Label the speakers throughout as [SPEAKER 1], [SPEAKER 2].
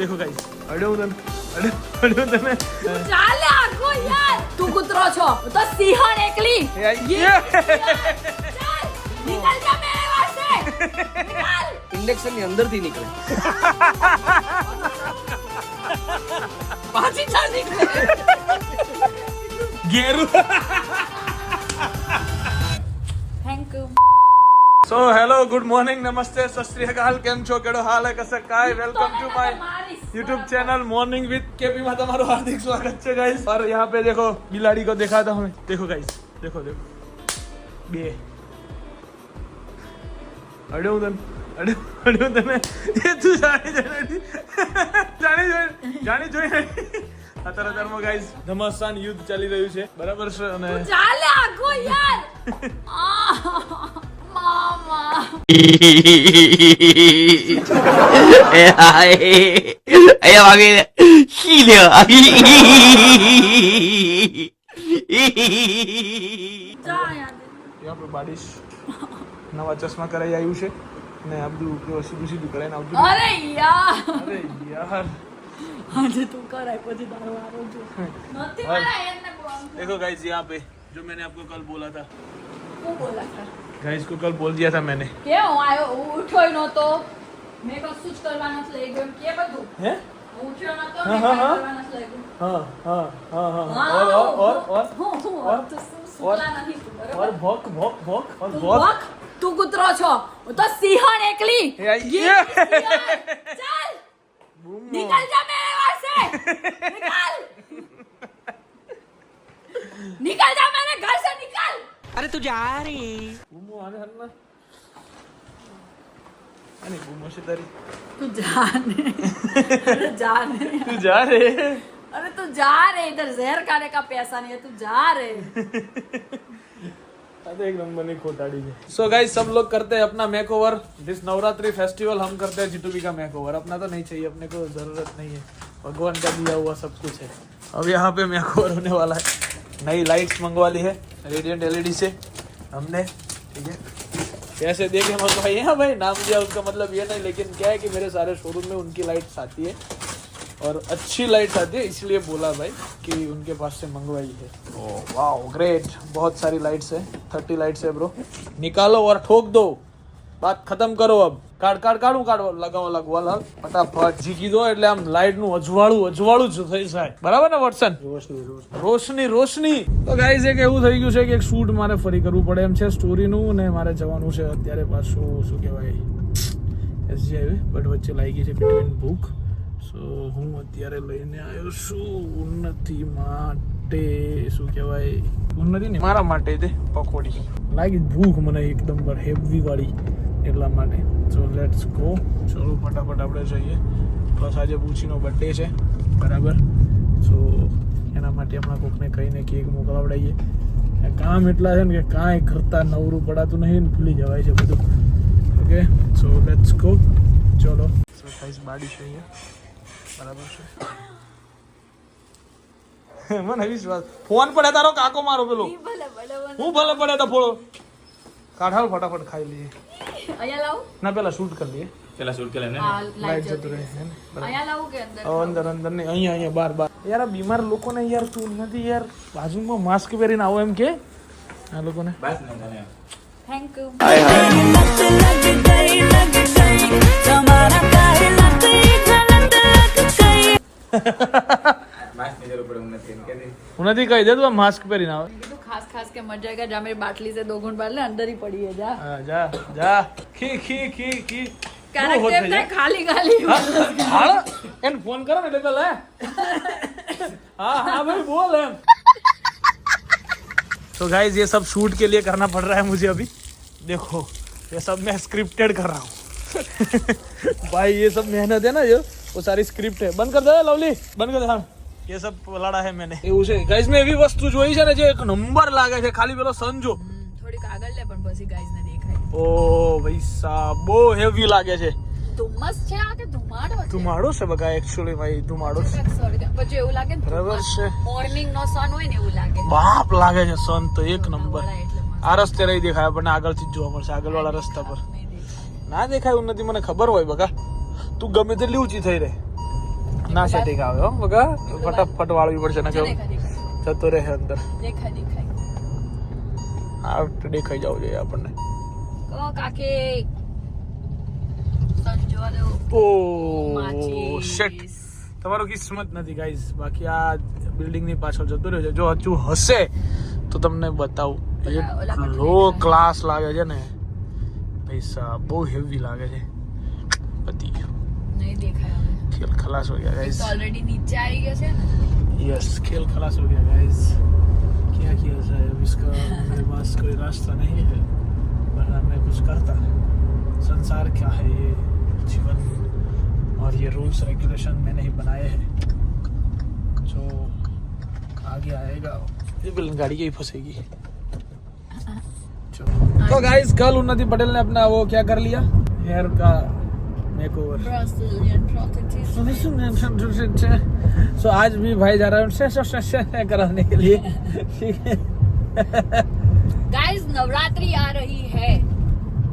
[SPEAKER 1] દેખો ગાઈસ અડ્યો તને અડ્યો તને
[SPEAKER 2] ચાલે આખો યાર. તું કૂતરો છો તો સિંહણ એકલી. નિકલ જા મેરે
[SPEAKER 3] વાસે નિકલ ઇન્ડેક્શનની અંદરથી નીકળે.
[SPEAKER 2] પાછી ચાલ. નીકળે ગેરુ
[SPEAKER 1] સો હેલો ગુડ મોર્નિંગ નમસ્તે સત શ્રી અકાલ કેમ છો કેડો હાલ હે કસે કાય welcome to my YouTube channel morning with KP में તમારું हार्दिक स्वागत છે गाइस और यहाँ पे देखो बिलाड़ी को देखा था हमें देखो गाइस देखो देखो બે અડ્યો તને અડ્યો અડ્યો તને એ તું જાણી જાણી જાણી જોઈ જાણી જોઈ અત્યારે અત્યારમાં ગાઈસ ઘમાસાન યુદ્ધ ચાલી રહ્યું છે બરાબર છે અને
[SPEAKER 2] ચાલે આખો યાર આહ, મામા
[SPEAKER 4] અહીંયા વાગે શી લેવા
[SPEAKER 2] જા યાર
[SPEAKER 1] એ આપણું બાડીશ નવા ચશ્મા કરાઈ આવ્યું છે ને આ બધું કેવું સીધું સીધું કરાઈને આવતું
[SPEAKER 2] અરે યાર
[SPEAKER 1] અરે યાર
[SPEAKER 2] આજે તું કરાય પછી તારો વારો જો નથી મારા એને બોલ
[SPEAKER 1] देखो गाइस यहाँ पे जो मैंने आपको कल बोला था
[SPEAKER 2] હું બોલા હતા
[SPEAKER 1] गाइस को कल बोल दिया था मैंने
[SPEAKER 2] કે હું આવ્યો હું ઉઠ્યો નહોતો મેં કશું જ કરવા નથી લઈ ગયો એમ કે બધું
[SPEAKER 1] हैं
[SPEAKER 2] હું ઉઠ્યો નહોતો
[SPEAKER 1] હા,
[SPEAKER 2] મેં
[SPEAKER 1] હા,
[SPEAKER 2] કાંઈ
[SPEAKER 1] હા.
[SPEAKER 2] કરવા નથી લઈ ગયું
[SPEAKER 1] हाँ हाँ हाँ हाँ
[SPEAKER 2] હા,
[SPEAKER 1] और और और और
[SPEAKER 2] હું હું
[SPEAKER 1] और?
[SPEAKER 2] તો શું સુતલા નથી તું, બરોબર?
[SPEAKER 1] और भौक भौक भौक और
[SPEAKER 2] તું
[SPEAKER 1] भौक
[SPEAKER 2] વખ, તું કૂતરો છો હું તો સિંહણ એકલી
[SPEAKER 1] એ આઈ-
[SPEAKER 2] ગીર સિંહણ. ચાલ
[SPEAKER 1] बूमो
[SPEAKER 2] निकल जा मेरे वहां से निकल निकल जा मेरे घर
[SPEAKER 4] अरे तू जा रही
[SPEAKER 1] बुमो आने हरना अरे घूमो से तरी
[SPEAKER 2] तू जा रे। जा रे।
[SPEAKER 1] तू जा रहे
[SPEAKER 2] अरे तू जा रहे इधर जहर खाने का पैसा नहीं है तू जा रहे
[SPEAKER 1] तो एक so गाइस सब लोग करते हैं अपना make over this Navratri festival हम करते हैं जीटूबी का मेक ओवर अपना तो नहीं चाहिए अपने को ज़रूरत नहीं है। भगवान का दिया हुआ सब कुछ है। अब यहाँ पे मेक ओवर होने वाला है। नई लाइट्स मंगवा ली है रेडियंट एलईडी से। हमने ठीक है। कैसे देखे मंगवाई है भाई नाम दिया उसका मतलब ये नहीं लेकिन क्या है कि मेरे सारे शोरूम में उनकी लाइट्स आती है और अच्छी लाइट्स आती है इसलिए बोला भाई कि उनके पास से मंगवाई है। ओ वाओ ग्रेट बहुत सारी लाइट्स है थर्टी लाइट्स है ब्रो निकालो और ठोक दो। વાત ખતમ કરો અબ. કાઢ કાઢ કાઢું કાઢ. લગાવો લગવા લગ ફટાફટ જી કીધો એટલે આમ લાઈટનું અજવાળું અજવાળું જ થઈ જાય. બરાબર ને વોટસન રોશની રોશની. તો ગાઈઝ એક એવું થઈ ગયું છે કે એક શૂટ મારે ફરી કરવું પડે. એમ છે સ્ટોરીનું ને મારે જવાનું છે અત્યારે પાછું શું કહેવાય એસજીઆઈ બટ વચ્ચે લાગી ગઈ છે બિટવીન બુક સો હું અત્યારે લઈને આવ્યો છું ઉન્નતિ માટે. શું કહેવાય નથી ને મારા માટે તે પકોડી. લાગી ભૂખ મને એકદમ હેવી વાળી. એટલા માટે. સો લેટ્સ ગો ચલો ફટાફટ આપણે જઈએ. પ્લસ આજે બુચીનો બર્થડે છે. બરાબર. સો એના માટે હમણાં કોકને કહીને કેક મોકલાવડાવીએ કામ એટલા છે ને કે કાંઈ કરતા નવરું પડાતું નહીં ને ભૂલી જવાય છે બધું. ઓકે સો લેટ્સ ગો ચલો. સો ગાઈસ બાડી છે અહીંયા. બરાબર છે? મને વિશ્વાસ. ફોન પડે તારો કાકો મારો પેલો. હું ભલે પડે તો ફોડો. કાઢાલ ફટાફટ ખાઈ લઈએ
[SPEAKER 2] અહીંયા લાવું
[SPEAKER 1] ના પેલા શૂટ કરી લઈએ
[SPEAKER 5] પેલા શૂટ કરી લેને
[SPEAKER 2] હા
[SPEAKER 1] લાઈટ
[SPEAKER 2] લાઈટ
[SPEAKER 1] જતું
[SPEAKER 2] જતી
[SPEAKER 1] રહે
[SPEAKER 2] રહેશે.
[SPEAKER 1] હે ને? બરાબર.
[SPEAKER 2] અહીંયા લાવું કે અંદર
[SPEAKER 1] હવે અંદર અંદર નહીં અહીંયા અહીંયા બાર બાર યાર આ બીમાર લોકોને યાર તું નથી યાર બાજુમાં માસ્ક પહેરીને આવો એમ કે આ લોકોને
[SPEAKER 5] બસ ને તને
[SPEAKER 2] થેન્ક યુ
[SPEAKER 1] उन्हें दी कही दे तू तो मास्क पहरी ना
[SPEAKER 2] तो खास खास के मर जाएगा जा मेरी बाटली से दो घूंट भर ले अंदर ही पड़ी है जा।
[SPEAKER 1] आ, जा
[SPEAKER 2] जा।
[SPEAKER 1] खी
[SPEAKER 2] खी
[SPEAKER 1] खी
[SPEAKER 2] खी।
[SPEAKER 1] कैरेक्टर
[SPEAKER 2] खाली खाली
[SPEAKER 1] हाँ। हाँ, एन फ़ोन करो मेरे તો લે हाँ हाँ भाई बोल एम तो गाइस ये सब शूट के लिए करना पड़ रहा है मुझे अभी। देखो ये सब मैं स्क्रिप्टेड कर रहा हूँ। भाई ये सब मेहनत है ना ये वो सारी स्क्रिप्ट है। बंद कर दे लवली। बंद कर दे हाँ। ये सब પલાડા है मैंने એવું છે ગાઈઝ મેં એવી વસ્તુ જોઈ છે ને જે એક નંબર લાગે છે ખાલી પેલો સંજો
[SPEAKER 2] થોડીક આગળ લે પણ પછી ગાઈઝ ને દેખાય
[SPEAKER 1] ઓ ભાઈ સાહેબ બહુ હેવી લાગે છે
[SPEAKER 2] ધુમ્મસ છે આ કે ધુમાડો છે
[SPEAKER 1] ધુમાડો છે બગા એકચ્યુઅલી ભાઈ ધુમાડો છે
[SPEAKER 2] Sorry, પછી એવું લાગે
[SPEAKER 1] બરાબર છે.
[SPEAKER 2] મોર્નિંગ નો સન હોય ને એવું લાગે
[SPEAKER 1] બાપ લાગે છે સન તો એક નંબર
[SPEAKER 2] વળાય એટલે મસ્ત.
[SPEAKER 1] આ રસ્તે રહી દેખાય આપણને આગળથી જ જોવા મળશે આગળ વાળા રસ્તા પર
[SPEAKER 2] નહીં દેખાય.
[SPEAKER 1] ના દેખાય એવું નથી મને ખબર હોય બગા તું ગમે તેટલી ઊંચી થઈ રહે ના સેટિંગ આવે હો વગર ફટાફટ વાળવી પડશે ને કેવું જતો રહે અંદર. આ દેખાઈ જવું જોઈએ આપણને.
[SPEAKER 2] કો કાકે.
[SPEAKER 1] ઓ. શિટ. તમારો કિસ્મત નથી ગાઈઝ બાકી આ બિલ્ડિંગની પાછળ જતું રહ્યો છે. જો હજુ હશે તો તમને બતાવું. લો ક્લાસ લાગે છે ને. પૈસા બહુ હેવી લાગે છે. પતી
[SPEAKER 2] નહીં દેખાય
[SPEAKER 1] खेल खलास हो गया गाइस
[SPEAKER 2] ऑलरेडी तो नीचे आ गया से?
[SPEAKER 1] यस खेल खलास हो गया गाइस क्या किया जाए? अब इसका मेरे पास कोई रास्ता नहीं है वरना मैं कुछ करता संसार क्या है ये जीवन? और ये रूल्स रेगुलेशन मैंने ही बनाए हैं। जो आगे आएगा ये बिल गाड़ी ही फंसेगी। तो गाइस कल उन्नति पटेल ने अपना वो क्या कर लिया? हेयर का मेकओवर
[SPEAKER 2] Brazilian prostitute
[SPEAKER 1] सो आज भी भाई जा रहा है उनसे से- से- से कराने के लिए ठीक है
[SPEAKER 2] गाइस नवरात्रि आ रही है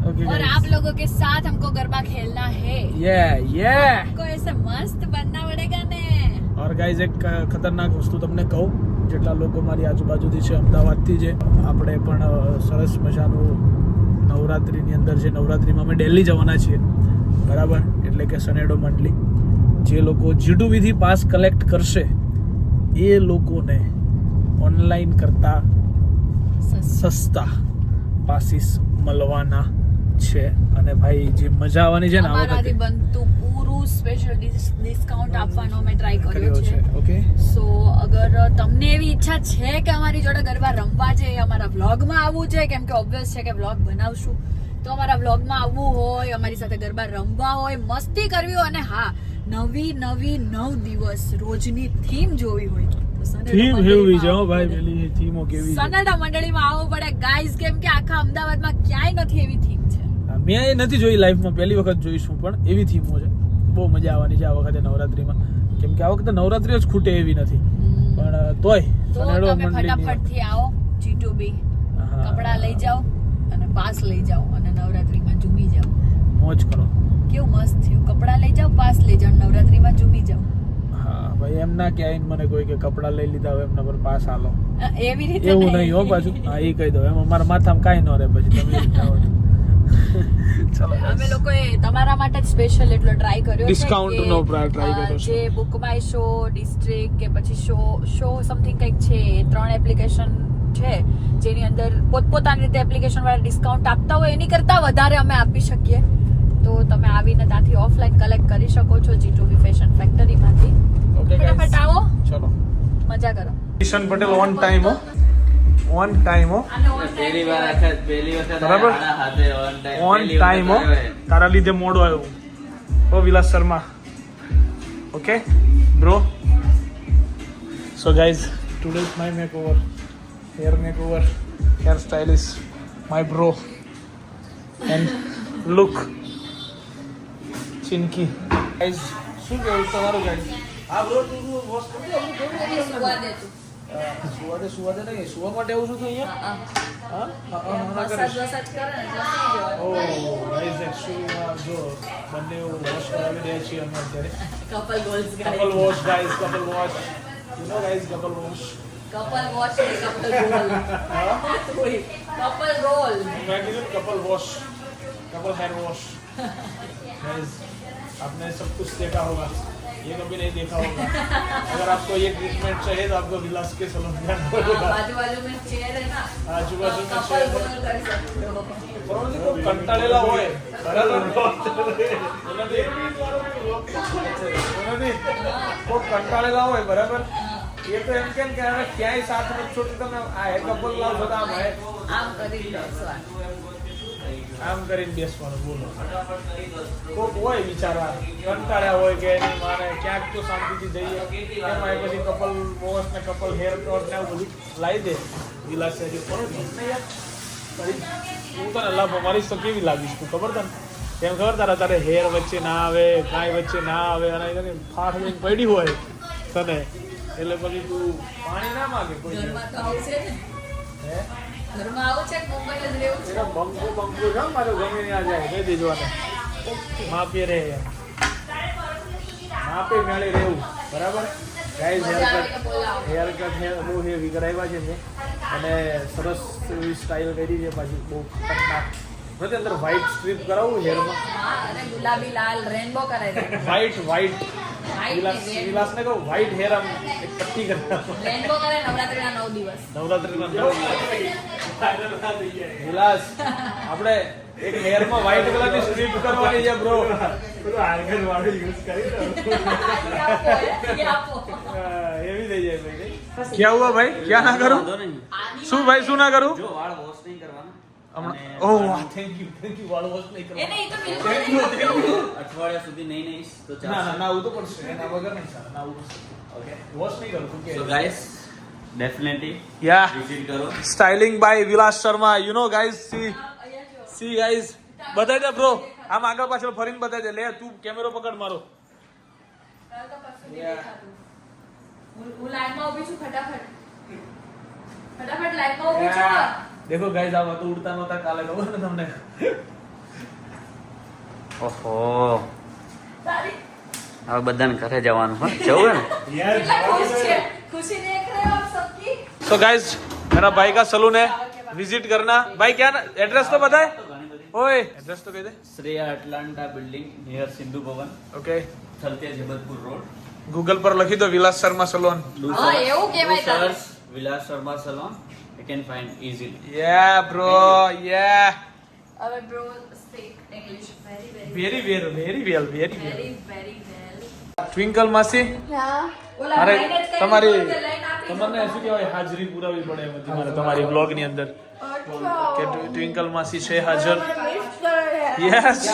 [SPEAKER 1] ओके
[SPEAKER 2] और आप लोगों के साथ हमको गरबा खेलना है
[SPEAKER 1] ये ये
[SPEAKER 2] आपको ऐसे मस्त बनना पड़ेगा ने
[SPEAKER 1] और ગાઈઝ એક ખતરનાક વસ્તુ તમને કહું જેટલા લોકો મારી આજુબાજુથી છે અમદાવાદથી છે આપણે પણ અ, સરસ મજાનું નવરાત્રિની અંદર છે નવરાત્રિમાં અમે દિલ્હી જવાના છીએ બરાબર? એટલે કે સનેડો મંડળી જે લોકો જીટુબીથી પાસ કલેક્ટ કરશે એ લોકોને ઓનલાઈન કરતા સસ્તા પાસીસ મળવાના છે. અને ભાઈ જે મજા આવવાની છે ને આ વખતે?
[SPEAKER 2] બનતું પૂરું સ્પેશિયલ ડિસ્કાઉન્ટ આપવાનો મેં ટ્રાય કર્યો
[SPEAKER 1] છે. ઓકે
[SPEAKER 2] સો અગર તમને એવી ઈચ્છા છે કે અમારી જોડે ગરબા રમવા છે અમારા વ્લોગમાં આવવું છે કેમ કે ઓબ્વિયસ છે કે વ્લોગ બનાવશું. તો અમારા વ્લોગમાં આવવું હોય અમારી સાથે ગરબા રમવા હોય મસ્તી કરવી હોય અને હા નવી નવી નવ દિવસ રોજની થીમ જોવી હોય.
[SPEAKER 1] થીમ
[SPEAKER 2] મંડળીમાં
[SPEAKER 1] ભાઈ
[SPEAKER 2] પડે.
[SPEAKER 1] પેલી થીમો કેવી છે?
[SPEAKER 2] મંડળીમાં આવવું પડે. ગાઈઝ કેમ કે આખા અમદાવાદમાં ક્યાંય નથી એવી થીમ છે.
[SPEAKER 1] મેં એ નથી જોઈ લાઈફમાં પહેલી વખત જોઈશું પણ એવી થીમો છે. બહુ મજા આવવાની છે આ વખતે નવરાત્રીમાં. કેમ કે આ વખતે નવરાત્રી જ ખૂટે એવી નથી. પણ તોય સનેડો
[SPEAKER 2] તમે ફટાફટથી આવો G2B
[SPEAKER 1] હા,
[SPEAKER 2] કપડા લઈ જાઓ અને પાસ લઈ જાઓ અને નવરાત્રીમાં ઝૂમી જાઓ.
[SPEAKER 1] મોજ કરો.
[SPEAKER 2] કેવું મસ્ત થયું. કપડા લઈ જાઓ પાસ લઈ જાઓ નવરાત્રીમાં ઝૂમી જાઓ.
[SPEAKER 1] હા ભાઈ એમ ના કે આઈને મને કોઈ કે કપડાં લઈ લીધા હોય એમના પર પાસ આલો
[SPEAKER 2] એવી રીતે
[SPEAKER 1] એવું નહીં. હો પાછું. હા એ કહી દો એમ અમારા માથામાં કાંઈ ન રહે પછી તમે હોય ચલો
[SPEAKER 2] અમે લોકોએ તમારા માટે જ સ્પેશિયલ એટલો ટ્રાય કર્યો છે
[SPEAKER 1] Discount નો ટ્રાય કર્યો છે.
[SPEAKER 2] જે બુક માય શો ડિસ્ટ્રિક્ટ કે પછી શો શો સમથિંગ કંઈક છે એ ત્રણ એપ્લિકેશન છે જેની અંદર પોતપોતાની રીતે એપ્લિકેશન વાળા ડિસ્કાઉન્ટ આપતા હોય એની કરતાં વધારે અમે આપી શકીએ. તો તમે આવીને ત્યાંથી ઓફલાઈન કલેક્ટ કરી શકો છો જી ટુ બી ફેશન ફેક્ટરીમાંથી ફટાફટ આવો.
[SPEAKER 1] ચલો.
[SPEAKER 2] મજા કરો.
[SPEAKER 1] કિશન પટેલ ઓન ટાઈમ હો. ઓન ટાઈમ હો.
[SPEAKER 5] પહેલી વાર આખા પહેલી વખત
[SPEAKER 1] બરાબર? ઓન ટાઈમ હો. તારા લીધે મોડો આવ્યો ઓ Vilas Sharma. Okay bro so guys today is my make makeover hair stylish my bro and look Chinki guys શું કહેવું તમારું ગાઈઝ હા બ્રો તું તું વોશ કરી દે
[SPEAKER 2] હજી સુવા દે તું.
[SPEAKER 1] સુવા દે સુવા દે નહીં સુવા માટે આવું છું તું અહીંયા?
[SPEAKER 2] હા,
[SPEAKER 1] હા. હા,
[SPEAKER 2] કરે
[SPEAKER 1] ઓ ગાઈઝ એકચ્યુઅલી જો બંને વોશ કરાવી રહ્યા છીએ અમે અત્યારે. Couple goals couple wash guys couple wash you
[SPEAKER 2] know guys couple wash couple wash couple
[SPEAKER 1] role couple role couple wash couple hair wash आपने सब कुछ देखा होगा ये कभी नहीं देखा होगा अगर आपको ये ट्रीटमेंट चाहिए तो आपको विलास के सलून जाना होगा
[SPEAKER 2] आजू बाजू में चेयर है ना
[SPEAKER 1] आजू बाजू में
[SPEAKER 2] चेयर कर सकते हो
[SPEAKER 1] परंतु को कंटाळेला होय बरोबर को कंटाळेला होय बराबर એ તો એમ કેમ કે હવે ક્યાંય સાથ નથી છોડી તમે આ એક કપલ લાવ છો તો આમ હે.
[SPEAKER 2] આમ કરી
[SPEAKER 1] આમ કરીને બેસવાનું બોલો. કોક હોય બિચારા કંટાળ્યા હોય કે એની મારે ક્યાંક તો શાંતિથી જઈએ. એમાં પછી કપલ બોસ ને કપલ હેર કટ ને બધું લાવી દે. યાર તારી- હું તને લાભ મારી તો કેવી લાગીશ તું? ખબર તને? કેમ ખબર તારા તારે હેર વચ્ચે ના આવે કાંઈ વચ્ચે ના આવે અને ફાટ પડી હોય તને. એટલે પછી તું પાણી ના માગે કોઈ
[SPEAKER 2] ઘરમાં તો આવું છે ને.
[SPEAKER 1] હે?
[SPEAKER 2] ઘરમાં આવું છે મુંબઈ જ રહેવું છે?
[SPEAKER 1] બંકો બંકો છે મારો ગમે ત્યાં જાય કહી દેજો આને. માપી રહે. માપે મેળે રહેવું. બરાબર? Guys haircut. હેરકટ હે બહુ હેવી કરાવ્યા છે મેં. અને સરસ એવી સ્ટાઇલ કરી છે પાછી બહુ ખતરનાક. નથી અંદર વ્હાઈટ સ્ટ્રીપ કરાવવું હેરમાં
[SPEAKER 2] ગુલાબી લાલ રેનબો કરાવી
[SPEAKER 1] વ્હાઈટ
[SPEAKER 2] White.
[SPEAKER 1] વિલાસ હેર આમ એક પટ્ટી કરતા આપણે એક હેરમાં વ્હાઈટ કલરની સ્ટ્રીપ કરવાની છે બ્રો
[SPEAKER 2] આર્ગન વાળું યુઝ કરી
[SPEAKER 1] એવી થઈ જાય ભાઈ ક્યાં હુઆ ભાઈ? ક્યાં ના કરું? શું ભાઈ શું ના કરું?
[SPEAKER 3] જો વાળ વોશ નહીં કરવાનું.
[SPEAKER 1] હમણાં oh thank you thank you વાળ વોશ નહીં
[SPEAKER 2] એ
[SPEAKER 1] કરવાનું.
[SPEAKER 2] તો બિલકુલ
[SPEAKER 3] અઠવાડિયા સુધી નહીં નહીશ તો
[SPEAKER 1] ના ના ના આવું પડશે. એના વગર નહીં ચાલે ના આવું ઓકે વોશ નહીં કરું કે.
[SPEAKER 3] So guys definitely
[SPEAKER 1] yeah
[SPEAKER 3] visit કરો.
[SPEAKER 1] Styling by Vilas Sharma you know
[SPEAKER 2] guys see
[SPEAKER 1] see guys બતાઈ દે બ્રો આમ આગળ પાછળ ફરીને બતાવી દે. લે તું કેમેરો પકડ મારો.
[SPEAKER 2] હું- હું લાઈનમાં ઊભી છું ફટાફટ. ફટાફટ લાઈનમાં ઊભી છું?
[SPEAKER 1] દેખો ગાઈઝ આ તો ઉડતા નહોતા કાલે ખબર ને તમને
[SPEAKER 3] ઓહો
[SPEAKER 2] તારી
[SPEAKER 3] હવે બધાને ઘરે જવાનું હા જવું ને
[SPEAKER 2] કેટલા ખુશ છે खुशी देख रहे हो आप सबकी
[SPEAKER 1] तो गाइस मेरा भाई का सलून है विजिट करना भाई क्या ना एड्रेस तो बताए ओए एड्रेस तो कह दे
[SPEAKER 3] Shreya Atlanta building near Sindhu Bhavan
[SPEAKER 1] okay
[SPEAKER 3] Thaltej Jabalpur road
[SPEAKER 1] Google पर लिखी दो विलास शर्मा सलून
[SPEAKER 2] હા, એવું કહેવાય તારે.
[SPEAKER 3] can find easily
[SPEAKER 1] Yeah bro. yeah.
[SPEAKER 2] Our bro speak English very
[SPEAKER 1] very
[SPEAKER 2] very
[SPEAKER 1] well. very well very well.
[SPEAKER 2] Very very well
[SPEAKER 1] Twinkle માસી
[SPEAKER 2] ભાઈને
[SPEAKER 1] તમારી. તમને શું કહેવાય? હાજરી પુરાવી પડે એમ હતી મારે તમારી બ્લોગની અંદર. કે ટ્વિ- ટ્વિંકલ માસી છે હાજર. યસ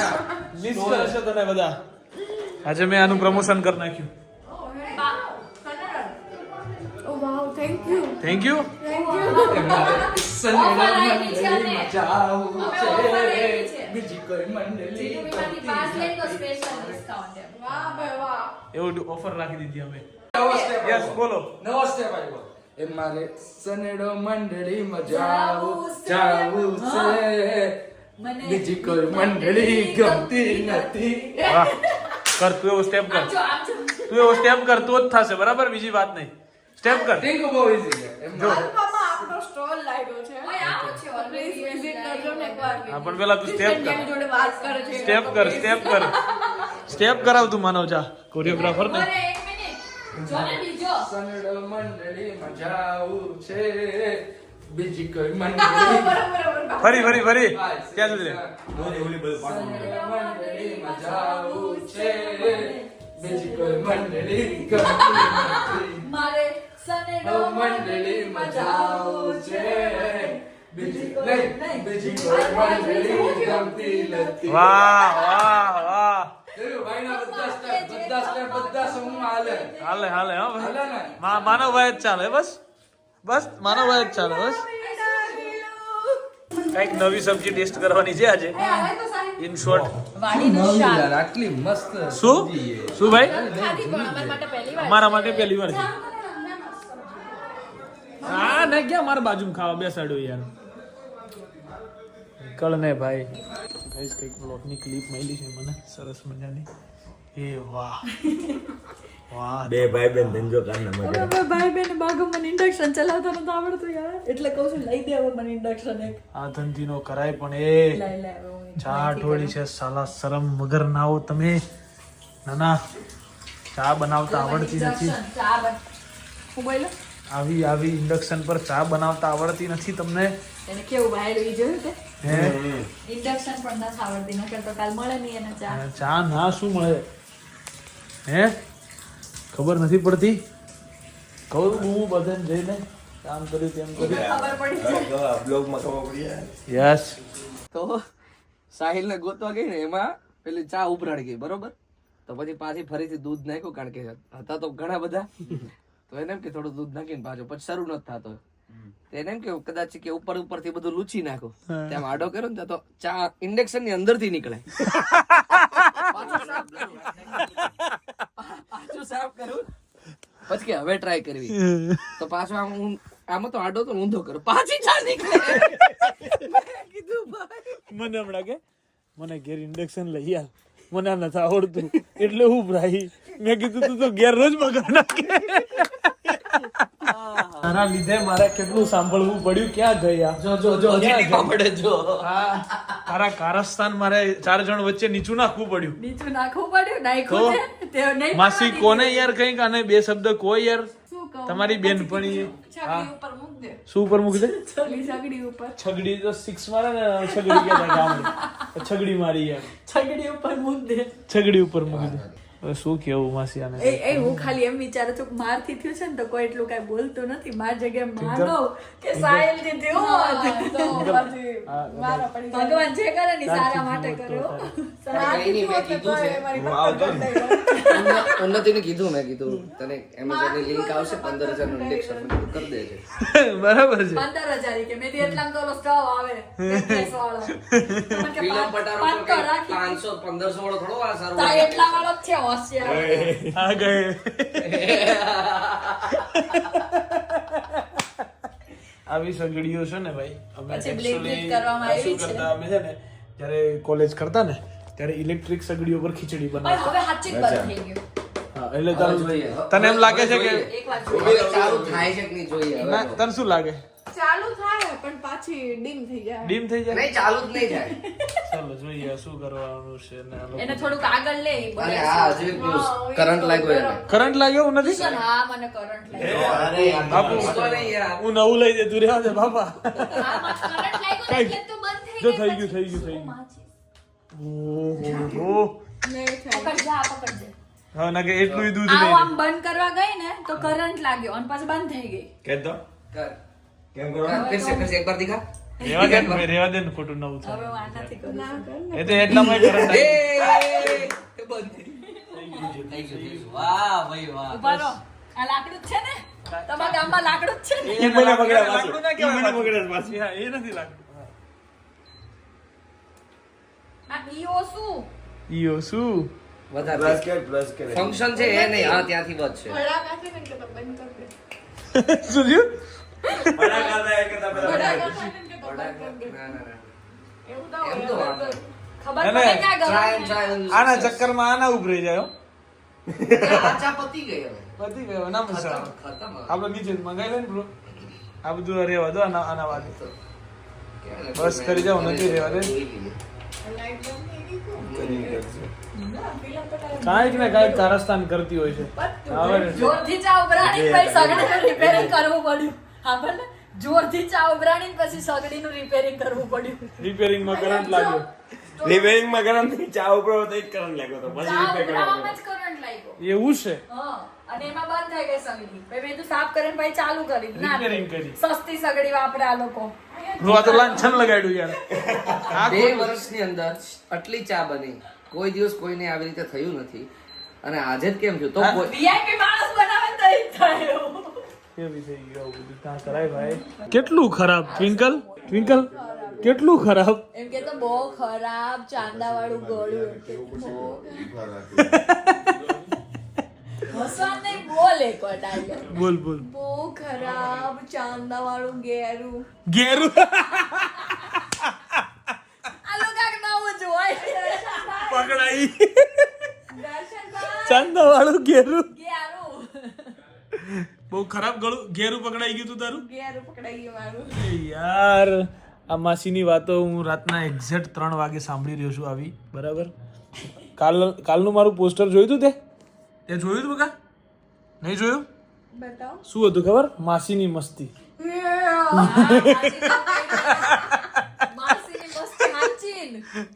[SPEAKER 1] મિસ કરે છે તને બધા. આજે મેં આનું પ્રમોશન કરી નાખ્યું.
[SPEAKER 6] ભાઈ વાહ.
[SPEAKER 1] એવું ઓફર રાખી દીધી અમે. યસ બોલો.
[SPEAKER 7] નવો સ્ટેપ આવ્યો. એ મારે સનેડો મંડળી મજાવું જાવું છે બીજી કોઈ મંડળી ગમતી નથી.
[SPEAKER 1] કર તું એવો સ્ટેપ કર. તું એવો સ્ટેપ કર તો જ થશે. બરાબર? બીજી વાત નહીં. સ્ટેપ કર.
[SPEAKER 7] થિંક બહુ ઈઝી જો. એમ
[SPEAKER 6] આલ્ફામાં આપણો સ્ટોલ લાગ્યો છે.
[SPEAKER 2] ઓય આવો છે
[SPEAKER 6] પ્લીઝ વિઝિટ કરજો ને એકવાર.
[SPEAKER 1] પણ પેલા તું સ્ટેપ કર.
[SPEAKER 6] જોડે વાત કરે છે.
[SPEAKER 1] સ્ટેપ કર સ્ટેપ કર. સ્ટેપ કરાવ તું માનવ જા કોરિયોગ્રાફર ને.
[SPEAKER 2] અરે એક મિનિટ. જો ને બીજો.
[SPEAKER 7] સનડ મંડળી જાવું છે. બીજી કોઈ મંડળી.
[SPEAKER 1] ફરી ફરી ફરી. ક્યાં સુધી રે?
[SPEAKER 7] પાડું. મંડળી જાવું છે. બીજી કોઈ મંડળી
[SPEAKER 2] મારે સનેડો
[SPEAKER 7] મંડળી મંડળીમાં જાવું છે. બીજી નહીં બીજી કોઈ મંડળી ગમતી નથી.
[SPEAKER 1] વાહ વાહ વાહ.
[SPEAKER 7] જોયું? ભાઈના બધા સ્ટેપ બધા સ્ટેપ બધા સમૂહ હાલે?
[SPEAKER 1] હાલે હાલે હા ભાઈ.
[SPEAKER 7] હાલે ને?
[SPEAKER 1] મા- માનવભાઈ જ ચાલે બસ. બસ માનવભાઈ જ ચાલે બસ. કંઈક નવી સબ્જી ટેસ્ટ કરવાની છે આજે. ઇન શોર્ટ
[SPEAKER 7] આટલી મસ્ત
[SPEAKER 1] શું? શું ભાઈ?
[SPEAKER 2] ખાધી માટે પહેલી વાર
[SPEAKER 1] અમારા માટે પહેલી વાર છે. હા ને ક્યાં મારા બાજુમાં ખાવા બેસાડ્યો યાર? નીકળ ને ભાઈ. ગાઈસ કંઈક બ્લોગની ક્લિપ મળી છે મને. સરસ મજાની. એ વાહ. વાહ.
[SPEAKER 8] બે ભાઈ બેન ધંધો કાઢના મજા.
[SPEAKER 6] હવે ભાઈ બેન બાગો મને ઇન્ડક્શન ચલાવતા નતો આવડતું યાર. એટલે કહું છું લઈ દે હવે મને ઇન્ડક્શન એક.
[SPEAKER 1] આ ધંધીનો કરાય પણ એ
[SPEAKER 6] લઈ લે
[SPEAKER 1] ચા ઢોળી છે સાલા શરમ વગર ના હો તમે. ના ના ચા બનાવતા આવડતી નથી.
[SPEAKER 2] ચા
[SPEAKER 6] હું બોલો
[SPEAKER 1] આવી આવી ઇન્ડક્શન પર ચા બનાવતા આવડતી નથી તમને?
[SPEAKER 6] એને કેવું ભાઈ ઈ જોયું તે
[SPEAKER 2] ઇન્ડક્શન પણ નથી આવડતી નકર તો કાલ મળે નહીં એને ચા.
[SPEAKER 1] ચા ના શું મળે? હે? ખબર નથી પડતી? કહું હું બધાને જઈને કામ કર્યું તેમ કર્યું.
[SPEAKER 2] ખબર પડી જાય.
[SPEAKER 8] બ્લોગમાં ખબર પડી જાય.
[SPEAKER 1] યસ
[SPEAKER 7] તો સાહિલ ને ગોતવા ગઈ ને એમાં પેલી ચા ઉભરાડી ગઈ બરોબર? તો પછી પાછી ફરીથી દૂધ નાખ્યું કારણ કે હતા તો ઘણા બધા. તો એને એમ કે થોડું દૂધ નાખીને પાછું પછી શરૂ નથી થતો. એને એમ કે કદાચ કે ઉપર ઉપરથી બધું લૂછી નાખો. ત્યાં આડો કર્યો ને તો ચા ઇન્ડક્શનની અંદરથી નીકળે. પાછું સાફ કરું. પાછું સાફ કરું પછી કે હવે ટ્રાય કરવી. તો પાછો આમ હું આમાં તો આડો તો ઊંધો કરો પાછી ચા નીકળે. કીધું ભાઈ.
[SPEAKER 1] મને હમણાં કે મને ઘેર ઇન્ડક્શન લઈ આવ મને આ નથી આવડતું. એટલે હું ભાઈ મેં કીધું તું તો ઘેર રોજ બગાડ નાખે. તારા લીધે મારે કેટલું સાંભળવું પડ્યું ક્યાં ગયા? જો જો જો
[SPEAKER 7] પડે જો.
[SPEAKER 1] તારા કારસ્તાન મારે ચાર જણ વચ્ચે નીચું નાખવું પડ્યું.
[SPEAKER 2] નીચું નાખવું પડ્યું? નાખ્યું છે? તે નહીં
[SPEAKER 1] માસી કોને યાર કંઈક? અને બે શબ્દ કોઈ યાર? તમારી બેનપણી
[SPEAKER 2] છગડી ઉપર મૂક દે.
[SPEAKER 1] શું ઉપર મૂકી દે?
[SPEAKER 2] છગડી ઉપર.
[SPEAKER 1] છગડી તો સિક્સ મારે ને છગડી કે છગડી મારી યાર.
[SPEAKER 2] છગડી ઉપર મૂક દે.
[SPEAKER 1] છગડી ઉપર મૂકી દે. શું કેવું માસી આને?
[SPEAKER 2] એ એ હું ખાલી એમ વિચારું છું મારથી થયું છે ને તો કોઈ એટલું કઈ બોલતું નથી. માર જગ્યાએ માનો કે સાયલથી થયું હોત. ભગવાન જે કરે ને સારા માટે કર્યો.
[SPEAKER 7] મેં કીધું છે.
[SPEAKER 8] હું આવતો
[SPEAKER 7] ઉન્નતિને કીધું મેં કીધું. તને એમેઝોનની લિંક આવશે પંદર હજારનું ઇન્ડેક્શન કરી દેજે.
[SPEAKER 1] બરાબર છે.
[SPEAKER 2] 15000 કે. મેં દી એટલામાં તો ઓલો સ્ટવ આવે. વાળો તો
[SPEAKER 7] ફિલ્મ પટારો
[SPEAKER 2] પાંચ તો રાખી
[SPEAKER 7] પાંચસો પંદરસો વાળો થોડો આ સારો
[SPEAKER 2] એટલા વાળો છે હોશિયાર
[SPEAKER 1] આ ગયે આવી સગડીઓ છે ને ભાઈ અમે શું કરતા? અમે છે ને જ્યારે કોલેજ કરતા ને ત્યારે ઇલેક્ટ્રિક સગડીઓ પર ખીચડી બનાવતા.
[SPEAKER 2] હવે સાચી બંધ થઈ ગયું.
[SPEAKER 1] એટલે તારું
[SPEAKER 7] જોઈએ.
[SPEAKER 1] તને એમ લાગે છે કે
[SPEAKER 2] એક વાર
[SPEAKER 7] ચાલુ થાય છે કે નહીં જોઈએ
[SPEAKER 1] તને શું લાગે?
[SPEAKER 2] ચાલુ થાય પણ પાછી ડીમ થઈ જાય.
[SPEAKER 1] ડીમ થઈ જાય?
[SPEAKER 7] નહીં ચાલુ જ નહીં થાય.
[SPEAKER 1] ચાલો જોઈએ શું કરવાનું છે ને
[SPEAKER 2] એને થોડુંક આગળ લે
[SPEAKER 7] અરે
[SPEAKER 2] આ
[SPEAKER 7] હા હજુ એક ન્યૂઝ કરંટ લાગ્યો એને.
[SPEAKER 1] કરંટ લાગ્યો નથી.
[SPEAKER 2] હા મને કરંટ લાગ્યો.
[SPEAKER 7] અરે
[SPEAKER 1] બાપુ. હું નવું લઈ દે તું રહેવા દે બાપા
[SPEAKER 2] કરંટ લાગ્યો
[SPEAKER 1] કઈ?
[SPEAKER 2] એટલે તો બંધ થઈ
[SPEAKER 1] જો થઈ ગયું થઈ ગયું થઈ ગયું. ઓહો.
[SPEAKER 2] પકડ જા પકડ જા
[SPEAKER 1] હા ના કે એટલું દૂધ નહીં.
[SPEAKER 2] આમ બંધ કરવા ગઈ ને તો કરંટ લાગ્યો અને પછી બંધ થઈ ગઈ.
[SPEAKER 8] કે તો
[SPEAKER 7] કર.
[SPEAKER 8] કેમ કરો?
[SPEAKER 7] કર, ફિર સે ફિર સે એક બાર દિખા
[SPEAKER 1] રેવા દે ને, રેવા દે ને ખોટું નવું
[SPEAKER 2] હવે હું આનાથી કરું
[SPEAKER 1] એ તો એટલામાં કરંટ
[SPEAKER 7] એ એ બંધ. થઈ ગયું. થઈ ગયું, થઈ ગયું. વાહ ભાઈ વાહ.
[SPEAKER 2] ઊભા રહો. આ લાકડું જ છે ને? તમારા ગામમાં લાકડું જ છે ને?
[SPEAKER 8] ઈ મને પકડ્યા પાછું.
[SPEAKER 1] લાકડું ના
[SPEAKER 8] ઈ મને પકડ્યા પાછું.
[SPEAKER 1] હા, એ નથી લાગતું
[SPEAKER 2] આ ઈઓ શું?
[SPEAKER 1] ઈયો શું?
[SPEAKER 7] વધારે
[SPEAKER 8] પ્લસ કે પ્લસ કે
[SPEAKER 7] ફંક્શન છે એ નહીં હા ત્યાંથી બચ છે.
[SPEAKER 2] ભડા કાઢે ને કે તો બંધ કરી દે.
[SPEAKER 1] શું થયું?
[SPEAKER 8] બડા કરતા કરતા
[SPEAKER 2] ને
[SPEAKER 7] ના ના
[SPEAKER 2] એવું તો
[SPEAKER 7] એમ તો
[SPEAKER 2] ખબર પડે ક્યાં
[SPEAKER 1] આના ચક્કરમાં આના ઉભરાઈ જાય.
[SPEAKER 7] પતી
[SPEAKER 1] પતી ગયો ના આવે.
[SPEAKER 7] ખતમ
[SPEAKER 1] આપણે નીચે મંગાવી લે ને બ્રો આ બધું રહેવા દો આના આના
[SPEAKER 7] વાત
[SPEAKER 1] બસ કરી જાવ નથી રહેવા દે. કાંઈક ને કાંઈક કારસ્તાન કરતી હોય છે આવે ને.
[SPEAKER 2] જોરથી રિપેરિંગ કરવું પડ્યું હા જોરથી ચા ઉભરાણી પછી સગડીનું રિપેરિંગ કરવું પડ્યું.
[SPEAKER 1] રિપેરિંગમાં કરંટ લાગ્યો.
[SPEAKER 8] રિપેરિંગમાં કરંટ નહીં ચા ઉભરાવો તો જ કરંટ લાગ્યો તો. પછી રિપેર
[SPEAKER 2] ઉભરાવામાં જ કરંટ લાગ્યો.
[SPEAKER 1] એવું છે?
[SPEAKER 2] અને એમાં બંધ થઈ ગઈ સગડી. પછી મેં તો સાફ કરીને પછી ચાલુ કરી. ના
[SPEAKER 1] Repairing કરી.
[SPEAKER 2] સસ્તી સગડી વાપરે આ લોકો.
[SPEAKER 1] હું આ તો લાંછન લગાડ્યું યાર. આ
[SPEAKER 7] બે વર્ષની અંદર આટલી ચા બની. કોઈ દિવસ કોઈને આવી રીતે થયું નથી. અને આજે જ કેમ થયું? તો કોઈ
[SPEAKER 2] વીઆઈપી માણસ બનાવે તો થાય.
[SPEAKER 1] કેવી થઈ ગયું બધું ત્યાં કરાય ભાઈ કેટલું ખરાબ ટ્વિંકલ ટ્વિંકલ કેટલું ખરાબ?
[SPEAKER 2] એમ કે તો બહુ ખરાબ ચાંદા વાળું ગળું બોલ
[SPEAKER 1] બોલ બોલ.
[SPEAKER 2] બહુ ખરાબ ચાંદા વાળું ગેરું? જોવાય
[SPEAKER 1] પકડાઈ. ચાંદા વાળું ઘેરું
[SPEAKER 2] ગેરું.
[SPEAKER 1] બહુ ખરાબ ગળું ઘેરું પકડાઈ ગયું તું તારું?
[SPEAKER 2] ઘેરું પકડાઈ ગયું મારું.
[SPEAKER 1] યાર આ માસીની વાતો હું રાતના એક્ઝેક્ટ ત્રણ વાગે સાંભળી રહ્યો છું આવી. બરાબર? કાલ કાલનું મારું પોસ્ટર જોયું તું તે? તે જોયું તું કા નહીં જોયું?
[SPEAKER 2] બતાવ.
[SPEAKER 1] શું હતું ખબર? માસીની મસ્તી.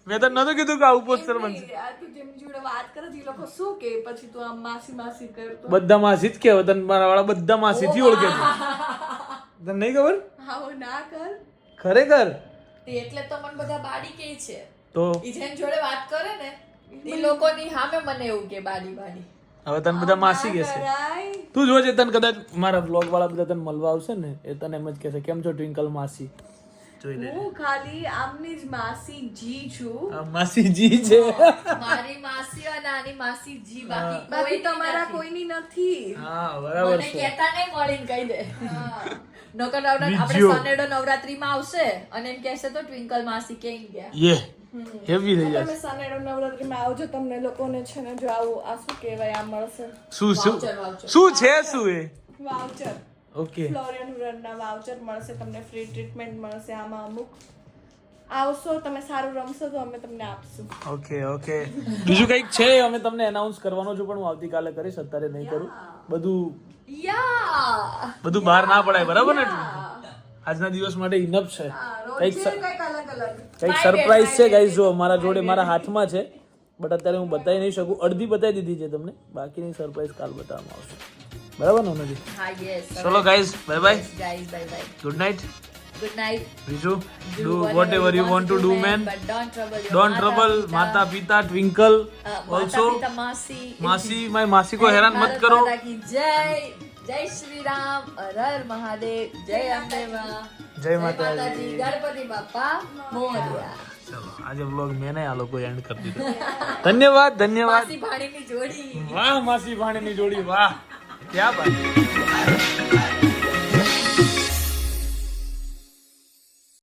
[SPEAKER 1] મેં તો નતું કીધું કે આવું પોસ્ટર બનશે.
[SPEAKER 2] આ જોડે વાત કરે એ લોકો શું કે? પછી તું આમ માસી માસી કરતો
[SPEAKER 1] બધા માસી જ કહેવાય તને મારા વાળા બધા માસી થી ઓળખે છે. તને નહીં ખબર?
[SPEAKER 2] આવું ના કર.
[SPEAKER 1] ખરેખર?
[SPEAKER 2] તે એટલે તો મને બધા બાડી કે છે.
[SPEAKER 1] તો?
[SPEAKER 2] ઈ જેન જોડે વાત કરે ને એ લોકોની સામે મને એવું કે બાડી બાડી
[SPEAKER 1] હવે તને બધા માસી કહેશે. તું જોજે તને કદાચ મારા બ્લોગ વાળા બધા તને મળવા આવશે ને એ તને એમ જ કહેશે કેમ છો ટ્વિંકલ માસી? જોઈ લે.
[SPEAKER 2] હું ખાલી આમની જ માસી જી છું.
[SPEAKER 1] માસી જી છે.
[SPEAKER 2] મારી માસી અને આની માસી જી બાકી કોઈ તમારા કોઈની નથી.
[SPEAKER 1] હા બરાબર
[SPEAKER 2] મને કહેતા નહીં મળીને કહી દે. નોકર નવરા- આપણે. સનેડો નવરાત્રીમાં આવશે અને એમ કહેશે તો ટ્વિંકલ માસી ક્યાં ગયા?
[SPEAKER 1] યે હેવી થઈ
[SPEAKER 6] તમે સનેડો નવરાત્રી નવરાત્રીમાં આવજો તમને લોકોને છે ને જો આવું આ શું કહેવાય આ મળશે?
[SPEAKER 1] શું શું? શું છે શું એ?
[SPEAKER 6] વાઉચર
[SPEAKER 1] ઓકે
[SPEAKER 6] ફ્લોરિયન હુરનના વાઉચર મળશે તમને ફ્રી ટ્રીટમેન્ટ મળશે આમાં અમુક. આવશો તમે સારું રમશો તો અમે તમને આપશું.
[SPEAKER 1] ઓકે ઓકે બીજું કંઈક છે અમે તમને એનાઉન્સ કરવાનો છું પણ હું આવતીકાલે કરીશ અત્યારે નહીં કરું. બધું
[SPEAKER 6] યા
[SPEAKER 1] બધું બહાર ના પડાય બરાબર ને? આજના દિવસ માટે ઇનફ છે. કંઈક સ-
[SPEAKER 6] કંઈક અલગ અલગ
[SPEAKER 1] કંઈક સરપ્રાઈઝ છે ગાઈઝ જો મારા જોડે મારા હાથમાં છે બટ અત્યારે હું બતાવી નહીં શકું. અડધી બતાવી દીધી છે તમને. બાકીની સરપ્રાઈઝ કાલ બતાવવામાં આવશે. બરાબર ને અનુજી
[SPEAKER 2] હા યસ
[SPEAKER 1] ચલો guys bye bye
[SPEAKER 2] guys bye bye
[SPEAKER 1] good night
[SPEAKER 2] good night
[SPEAKER 1] બીજુ do whatever you want
[SPEAKER 2] to do man
[SPEAKER 1] don't trouble માતા પિતા ટ્વિંકલ ઓલસો
[SPEAKER 2] માસી
[SPEAKER 1] માસી માય માસી કો હેરાન
[SPEAKER 2] મત કરો જય જય શ્રી રામ હર હર મહાદેવ જય અંબે
[SPEAKER 1] જય માતાજી
[SPEAKER 2] ગણપતિ બાપા મોરિયા
[SPEAKER 1] ચલો આજે વ્લોગ મેને આ લોકો એન્ડ કરી દીધો ધન્યવાદ ધન્યવાદ
[SPEAKER 2] માસી ભાણીની જોડી
[SPEAKER 1] વાહ માસી ભાણીની જોડી વાહ ક્યાં બાત